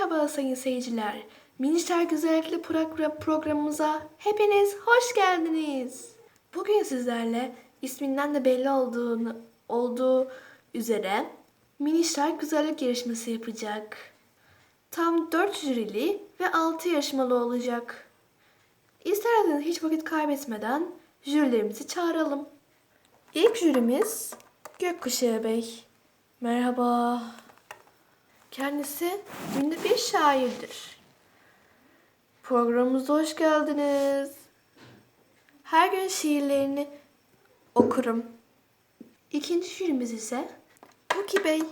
Merhaba sayın seyirciler. Minişler Güzellikle Pro- programımıza hepiniz hoş geldiniz. Bugün sizlerle isminden de belli olduğunu, olduğu üzere Minişler Güzellik Yarışması yapacak. Tam 4 jürili ve 6 yarışmalı olacak. İsterseniz hiç vakit kaybetmeden jürilerimizi çağıralım. İlk jürimiz Gökkuşağı Bey. Merhaba. Kendisi ünlü bir şairdir. Programımıza hoş geldiniz. Her gün şiirlerini okurum. İkinci jürimiz ise Buki Bey.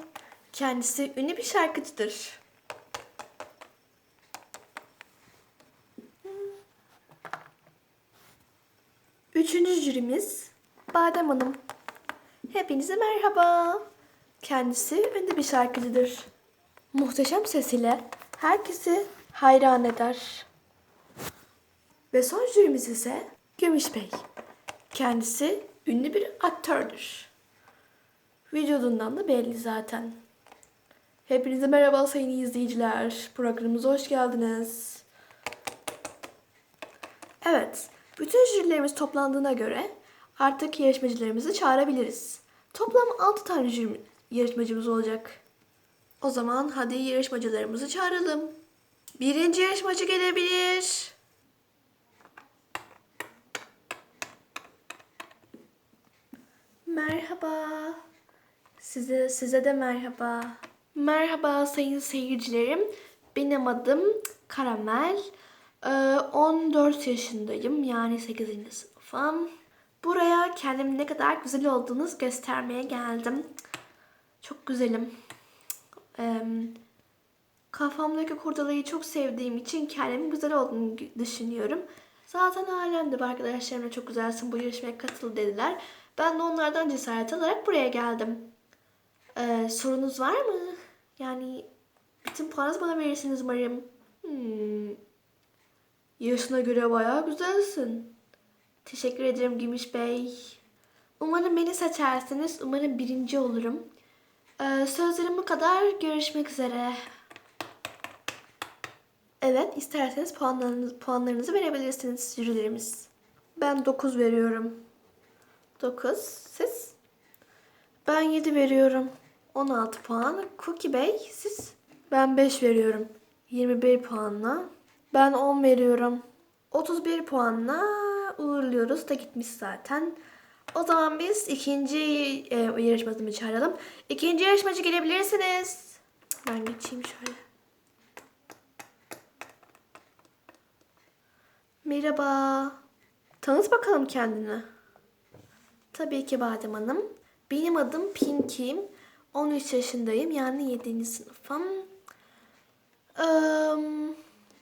Kendisi ünlü bir şarkıcıdır. Üçüncü jürimiz Badem Hanım. Hepinize merhaba. Kendisi ünlü bir şarkıcıdır. Muhteşem sesiyle herkesi hayran eder. Ve son jürimiz ise Gümüş Bey. Kendisi ünlü bir aktördür. Vücudundan da belli zaten. Hepinize merhaba sayın izleyiciler. Programımıza hoş geldiniz. Evet, bütün jürilerimiz toplandığına göre artık yarışmacılarımızı çağırabiliriz. Toplam 6 tane jüri yarışmacımız olacak. O zaman hadi yarışmacılarımızı çağıralım. Birinci yarışmacı gelebilir. Merhaba. Size size de merhaba. Merhaba sayın seyircilerim. Benim adım Karamel. Ee, 14 yaşındayım. Yani 8. sınıfım. Buraya kendim ne kadar güzel olduğunu göstermeye geldim. Çok güzelim. Kafamdaki kurdalayı çok sevdiğim için kendimin güzel olduğunu düşünüyorum. Zaten alemde arkadaşlarımla çok güzelsin bu yarışmaya katıl dediler. Ben de onlardan cesaret alarak buraya geldim. Ee, sorunuz var mı? Yani bütün puanınızı bana verirsiniz umarım. Hmm. Yaşına göre bayağı güzelsin. Teşekkür ederim Gümüş Bey. Umarım beni seçersiniz. Umarım birinci olurum. Ee, sözlerim bu kadar. Görüşmek üzere. Evet, isterseniz puanlarınızı, puanlarınızı verebilirsiniz jürilerimiz. Ben 9 veriyorum. 9. Siz? Ben 7 veriyorum. 16 puan. Cookie Bey, siz? Ben 5 veriyorum. 21 puanla. Ben 10 veriyorum. 31 puanla uğurluyoruz da gitmiş zaten. O zaman biz ikinci e, yarışmacımı çağıralım. İkinci yarışmacı gelebilirsiniz. Ben geçeyim şöyle. Merhaba. Tanıt bakalım kendini. Tabii ki Badem Hanım. Benim adım Pinky. 13 yaşındayım yani 7. sınıfım. Ee,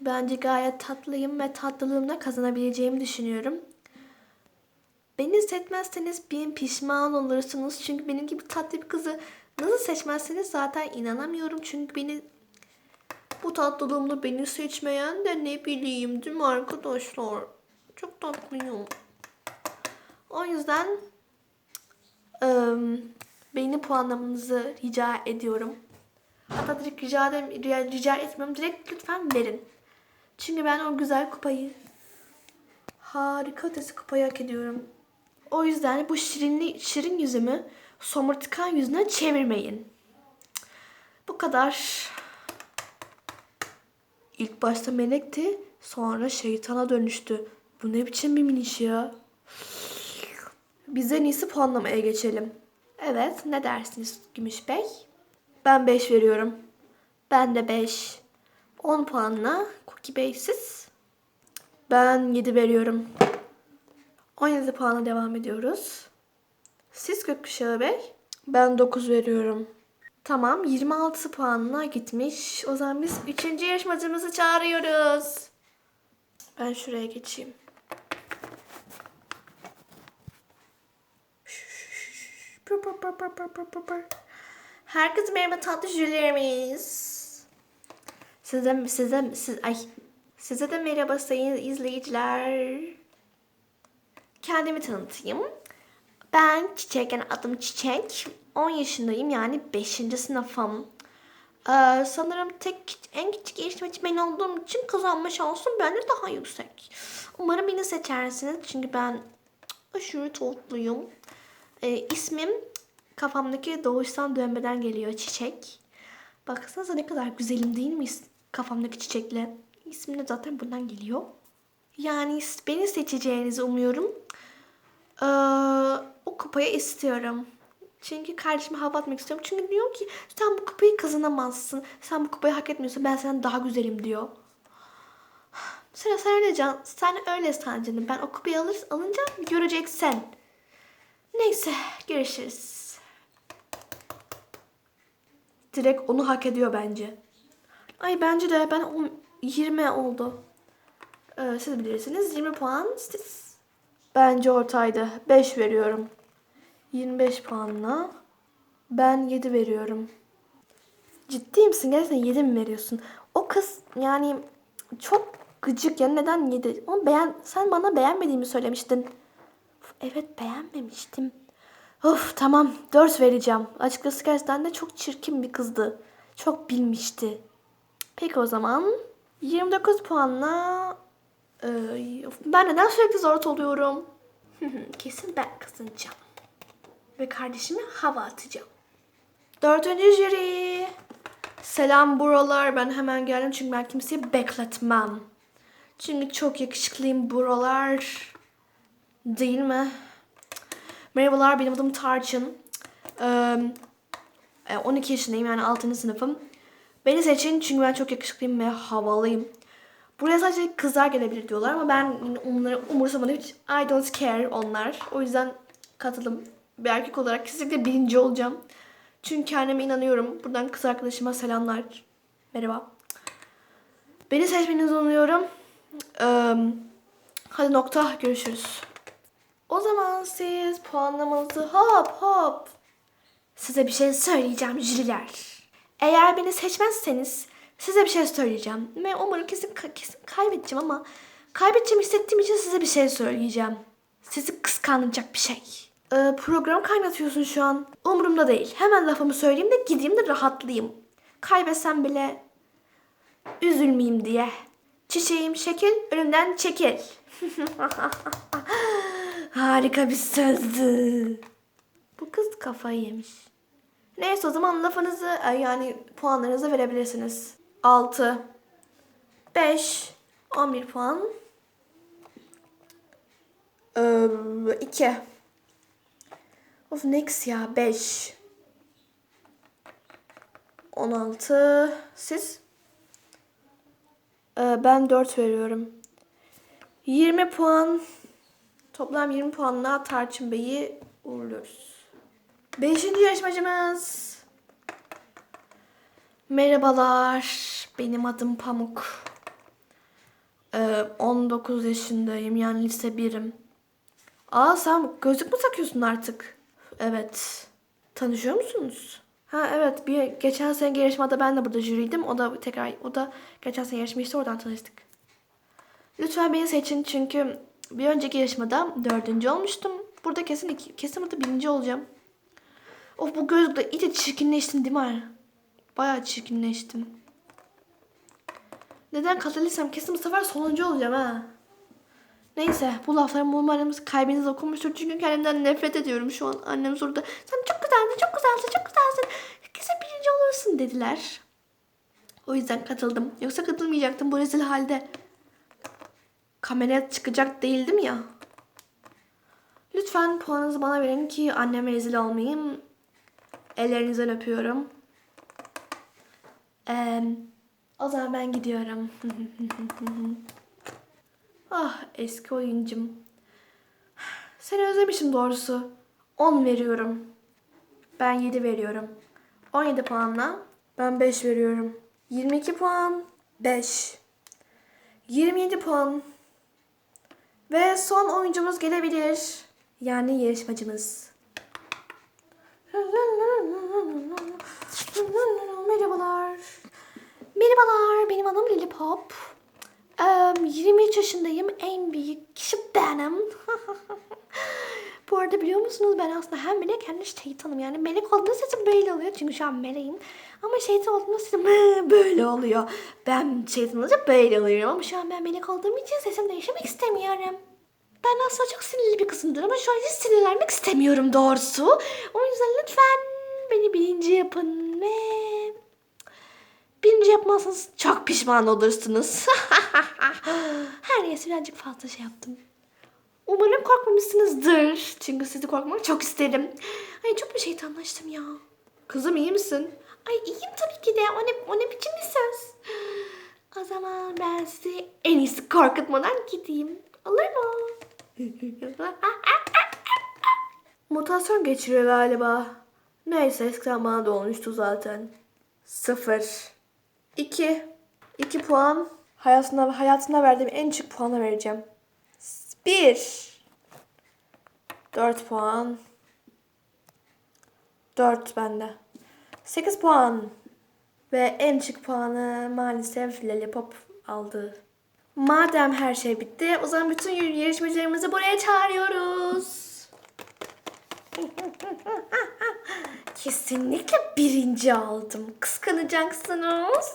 bence gayet tatlıyım ve tatlılığımla kazanabileceğimi düşünüyorum. Beni seçmezseniz bin pişman olursunuz. Çünkü benim gibi tatlı bir kızı nasıl seçmezseniz zaten inanamıyorum. Çünkü beni bu tatlılığımla beni seçmeyen de ne bileyim değil mi arkadaşlar? Çok tatlıyım. O yüzden ım, beni puanlamanızı rica ediyorum. Hatta direkt rica, edem, rica etmiyorum. Direkt lütfen verin. Çünkü ben o güzel kupayı harika ötesi kupayı hak ediyorum. O yüzden bu şirinli, şirin yüzümü somurtkan yüzüne çevirmeyin. Bu kadar. İlk başta melekti, sonra şeytana dönüştü. Bu ne biçim bir miniş ya? Biz en iyisi puanlamaya geçelim. Evet, ne dersiniz Gümüş Bey? Ben 5 veriyorum. Ben de 5. 10 puanla Cookie Bey siz? Ben 7 veriyorum. 17 puanla devam ediyoruz. Siz Gökkuşağı Bey? Ben 9 veriyorum. Tamam 26 puanla gitmiş. O zaman biz 3. yarışmacımızı çağırıyoruz. Ben şuraya geçeyim. Herkese merhaba tatlı jürilerimiz. Size, size, siz, ay, size de merhaba sayın izleyiciler. Kendimi tanıtayım. Ben Çiçek, yani adım Çiçek. 10 yaşındayım yani 5. sınıfım. Ee, sanırım tek en küçük yarışmacı ben olduğum için kazanma şansım bende daha yüksek. Umarım beni seçersiniz çünkü ben aşırı tatlıyım. Ee, ismim kafamdaki doğuştan dönmeden geliyor çiçek. Baksanıza ne kadar güzelim değil mi kafamdaki çiçekle? İsmim de zaten bundan geliyor. Yani beni seçeceğinizi umuyorum. Ee, o kupayı istiyorum. Çünkü kardeşime hava atmak istiyorum. Çünkü diyor ki sen bu kupayı kazanamazsın. Sen bu kupayı hak etmiyorsun. Ben senden daha güzelim diyor. Sen, sen öyle can, sen öyle san. Ben o kupayı alır, alınca göreceksin. Neyse görüşürüz. Direkt onu hak ediyor bence. Ay bence de ben on- 20 oldu. Ee, siz bilirsiniz 20 puan siz. Bence ortaydı. 5 veriyorum. 25 puanla. Ben 7 veriyorum. Ciddi misin? Gerçekten 7 mi veriyorsun? O kız yani çok gıcık ya. Neden 7? Ama beğen, sen bana beğenmediğimi söylemiştin. Evet beğenmemiştim. Of tamam 4 vereceğim. Açıkçası gerçekten de çok çirkin bir kızdı. Çok bilmişti. Peki o zaman 29 puanla Ee, ben neden sürekli zor oluyorum? Kesin ben kazanacağım. Ve kardeşime hava atacağım. Dördüncü jüri. Selam buralar. Ben hemen geldim çünkü ben kimseyi bekletmem. Çünkü çok yakışıklıyım buralar. Değil mi? Merhabalar benim adım Tarçın. Ee, e, 12 yaşındayım yani 6. sınıfım. Beni seçin çünkü ben çok yakışıklıyım ve havalıyım. Buraya sadece kızlar gelebilir diyorlar ama ben onları umursamadım hiç. I don't care onlar. O yüzden katılım bir erkek olarak kesinlikle birinci olacağım. Çünkü kendime inanıyorum. Buradan kız arkadaşıma selamlar. Merhaba. Beni seçmenizi umuyorum. Ee, hadi nokta. Görüşürüz. O zaman siz puanlamanızı hop hop. Size bir şey söyleyeceğim jüriler. Eğer beni seçmezseniz size bir şey söyleyeceğim. Ve umarım kesin, kesin kaybedeceğim ama kaybedeceğim hissettiğim için size bir şey söyleyeceğim. Sizi kıskanacak bir şey. Ee, program kaynatıyorsun şu an. Umurumda değil. Hemen lafımı söyleyeyim de gideyim de rahatlayayım. Kaybetsem bile üzülmeyeyim diye. Çiçeğim şekil, önümden çekil. Harika bir sözdü. Bu kız kafayı yemiş. Neyse o zaman lafınızı yani puanlarınızı verebilirsiniz. 6 5 11 puan. 2 Of next ya 5 16 Siz? Ee, ben 4 veriyorum. 20 puan. Toplam 20 puanla Tarçın Bey'i uğurluyoruz. Beşinci yarışmacımız. Merhabalar. Benim adım Pamuk. Ee, 19 yaşındayım. Yani lise 1'im. Aa sen gözlük mü takıyorsun artık? Evet. Tanışıyor musunuz? Ha evet bir geçen sene yarışmada ben de burada jüriydim. O da tekrar o da geçen sene yarışmıştı oradan tanıştık. Lütfen beni seçin çünkü bir önceki yarışmada dördüncü olmuştum. Burada kesin iki, kesin burada birinci olacağım. Of bu gözlükle iyice çirkinleştim değil mi? Bayağı çirkinleştim. Neden katılırsam kesin bu sefer sonuncu olacağım ha. Neyse bu laflarım umarım kalbiniz okunmuştur. Çünkü kendimden nefret ediyorum şu an. Annem orada sen çok güzelsin, çok güzelsin, çok güzelsin. Kesin birinci olursun dediler. O yüzden katıldım. Yoksa katılmayacaktım bu rezil halde. Kameraya çıkacak değildim ya. Lütfen puanınızı bana verin ki anneme rezil olmayayım. Ellerinizden öpüyorum. Ee, o zaman ben gidiyorum. ah eski oyuncum. Seni özlemişim doğrusu. 10 veriyorum. Ben 7 veriyorum. 17 puanla ben 5 veriyorum. 22 puan 5. 27 puan. Ve son oyuncumuz gelebilir. Yani yarışmacımız. Merhabalar. Merhabalar, benim adım Lillipop. Ee, 23 yaşındayım. En büyük kişi benim. Bu arada biliyor musunuz ben aslında hem melek hem de şeytanım. Yani melek olduğunda sesim böyle oluyor çünkü şu an meleğim. Ama şeytan olduğunda sesim böyle oluyor. Ben şeytan olunca böyle oluyorum ama şu an ben melek olduğum için sesim değiştirmek istemiyorum. Ben aslında çok sinirli bir kızımdır ama şu an hiç sinirlenmek istemiyorum doğrusu. O yüzden lütfen beni birinci yapın ve birinci yapmazsanız çok pişman olursunuz. Her neyse birazcık fazla şey yaptım. Umarım korkmamışsınızdır. Çünkü sizi korkmak çok isterim. Ay çok bir şeytanlaştım ya. Kızım iyi misin? Ay iyiyim tabii ki de. O ne, o ne biçim bir söz? O zaman ben sizi en iyisi korkutmadan gideyim. Olur mu? Mutasyon geçiriyor galiba. Neyse eskiden bana da olmuştu zaten. Sıfır. İki. İki puan. Hayatına, hayatına verdiğim en düşük puanı vereceğim. Bir. Dört puan. Dört bende. Sekiz puan. Ve en düşük puanı maalesef Lollipop aldı. Madem her şey bitti, o zaman bütün yarışmacılarımızı buraya çağırıyoruz. Kesinlikle birinci aldım. Kıskanacaksınız.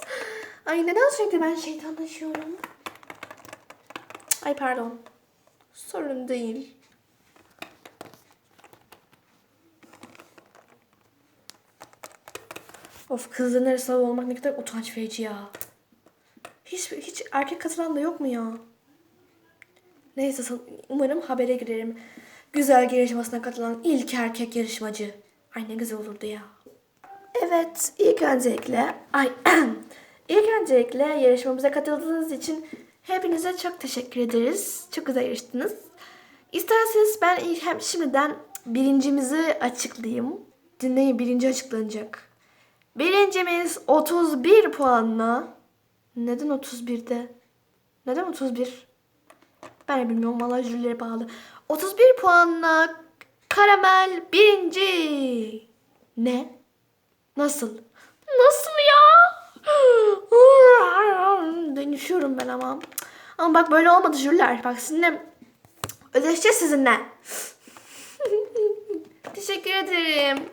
Ay neden sürekli ben şeytanlaşıyorum? Ay pardon. Sorun değil. Of kızların arasında olmak ne kadar utanç verici ya. Hiç, hiç erkek katılan da yok mu ya? Neyse umarım habere girerim. Güzel yarışmasına katılan ilk erkek yarışmacı. Ay ne güzel olurdu ya. Evet ilk öncelikle ay ilk öncelikle yarışmamıza katıldığınız için hepinize çok teşekkür ederiz. Çok güzel yarıştınız. İsterseniz ben hem şimdiden birincimizi açıklayayım. Dinleyin birinci açıklanacak. Birincimiz 31 puanla. Neden 31'de? Neden 31? Ben de bilmiyorum vallahi jürilere bağlı. 31 puanla karamel birinci. Ne? Nasıl? Nasıl ya? Dönüşüyorum ben ama. Ama bak böyle olmadı jüriler. Bak sizinle ödeşeceğiz sizinle. Teşekkür ederim.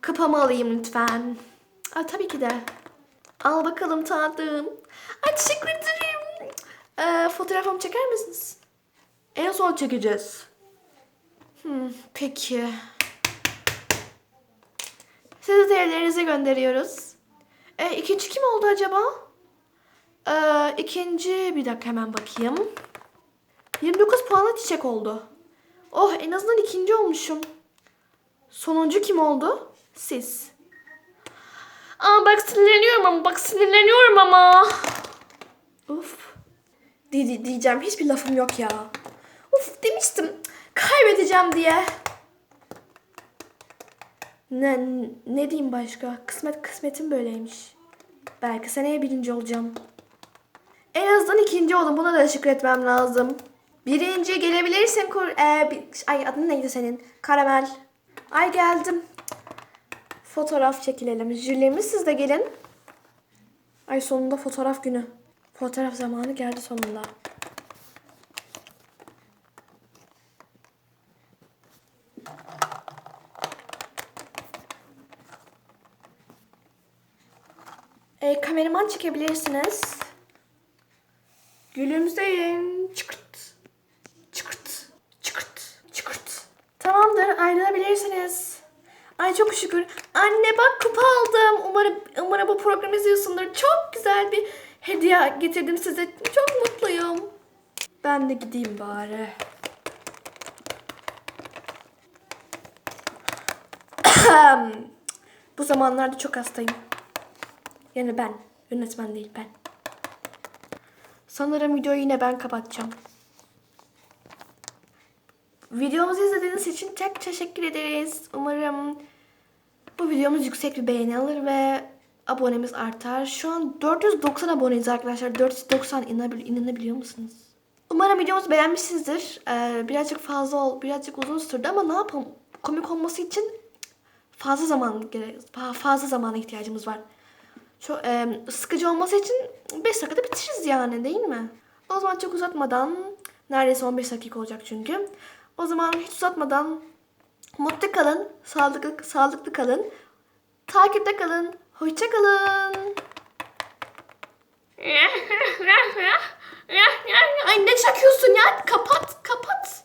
Kapamı alayım lütfen. Aa, tabii ki de. Al bakalım tatlım. Ay teşekkür ederim. Ee, fotoğrafımı çeker misiniz? En son çekeceğiz. Peki. Sizi evlerinize gönderiyoruz. Ee, ikinci kim oldu acaba? Ee, ikinci bir dakika hemen bakayım. 29 puanla çiçek oldu. Oh en azından ikinci olmuşum. Sonuncu kim oldu? Siz. Aa bak sinirleniyorum ama bak sinirleniyorum ama. Uf. Di- di- diyeceğim hiçbir lafım yok ya. Uf demiştim kaybedeceğim diye. Ne, ne diyeyim başka? Kısmet kısmetim böyleymiş. Belki seneye birinci olacağım. En azından ikinci oldum. Buna da teşekkür etmem lazım. Birinci gelebilirsin. Kur ee, bir- ay adın neydi senin? Karamel. Ay geldim. Fotoğraf çekilelim. Jürilerimiz siz de gelin. Ay sonunda fotoğraf günü. Fotoğraf zamanı geldi sonunda. E, kameraman çekebilirsiniz. Gülümseyin. Çıkırt. Çıkırt. Çıkırt. Çıkırt. Tamamdır ayrılabilirsiniz. Ay çok şükür. Anne bak kupa aldım. Umarım umarım bu programı izliyorsundur. Çok güzel bir hediye getirdim size. Çok mutluyum. Ben de gideyim bari. bu zamanlarda çok hastayım. Yani ben. Yönetmen değil ben. Sanırım videoyu yine ben kapatacağım. Videomuzu izlediğiniz için çok teşekkür ederiz. Umarım bu videomuz yüksek bir beğeni alır ve abonemiz artar. Şu an 490 aboneyiz arkadaşlar. 490 inabil- inanabiliyor musunuz? Umarım videomuzu beğenmişsinizdir. Ee, birazcık fazla ol, birazcık uzun sürdü ama ne yapalım? Komik olması için fazla zaman fazla zamana ihtiyacımız var. Çok e, sıkıcı olması için 5 dakikada bitiririz yani değil mi? O zaman çok uzatmadan neredeyse 15 dakika olacak çünkü. O zaman hiç uzatmadan mutlu kalın, sağlıklı, sağlıklı kalın, takipte kalın, hoşça kalın. Ay ne çakıyorsun ya? Kapat, kapat.